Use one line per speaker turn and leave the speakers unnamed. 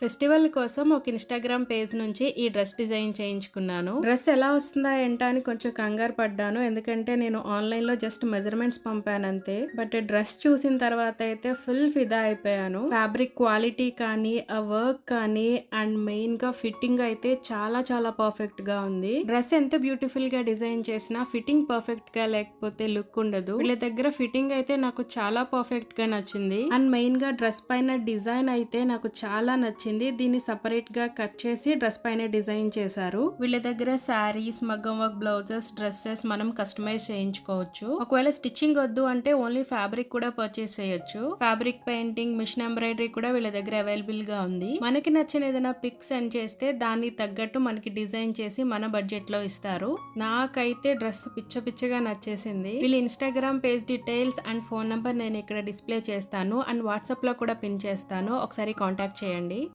Festival కోసం ఒక Instagram page నుంచి ఈ డ్రెస్ డిజైన్ చేయించుకున్నాను. డ్రెస్ ఎలా వస్తుందా ఏంటా అని కొంచెం కంగారు పడ్డాను. ఎందుకంటే నేను ఆన్లైన్లో జస్ట్ మెజర్మెంట్స్ పంపాను అంతే బట్ డ్రెస్ చూసిన తర్వాత అయితే ఫుల్ ఫిదా అయిపోయాను. ఫ్యాబ్రిక్ క్వాలిటీ కానీ ఆ వర్క్ కానీ అండ్ మెయిన్గా ఫిట్టింగ్ అయితే చాలా చాలా పర్ఫెక్ట్గా ఉంది. డ్రెస్ ఎంత బ్యూటిఫుల్గా డిజైన్ చేసినా ఫిట్టింగ్ పర్ఫెక్ట్గా లేకపోతే లుక్ ఉండదు. వీళ్ళ దగ్గర ఫిట్టింగ్ అయితే నాకు చాలా పర్ఫెక్ట్గా నచ్చింది. అండ్ మెయిన్గా డ్రెస్ పైన డిజైన్ అయితే నాకు చాలా నచ్చింది. దీన్ని సపరేట్గా కట్ చేసి డ్రెస్ పైన డిజైన్ చేశారు. వీళ్ళ దగ్గర శారీస్ మగ్గం వర్క్ బ్లౌజెస్ డ్రెస్సెస్ మనం కస్టమైజ్ చేయించుకోవచ్చు. ఒకవేళ స్టిచ్చింగ్ వద్దు అంటే ఓన్లీ ఫ్యాబ్రిక్ కూడా పర్చేస్ చేయొచ్చు. ఫ్యాబ్రిక్ పెయింటింగ్ మిషన్ ఎంబ్రాయిడరీ కూడా వీళ్ళ దగ్గర అవైలబుల్గా ఉంది. మనకి నచ్చిన ఏదైనా పిక్ సెండ్ చేస్తే దాన్ని తగ్గట్టు మనకి డిజైన్ చేసి మన బడ్జెట్లో ఇస్తారు. నాకైతే డ్రెస్ పిచ్చ పిచ్చగా నచ్చేసింది. వీళ్ళ Instagram page details and phone number నేను ఇక్కడ డిస్ప్లే చేస్తాను. అండ్ వాట్సాప్లో కూడా పిన్ చేస్తాను. ఒకసారి కాంటాక్ట్ చేయండి.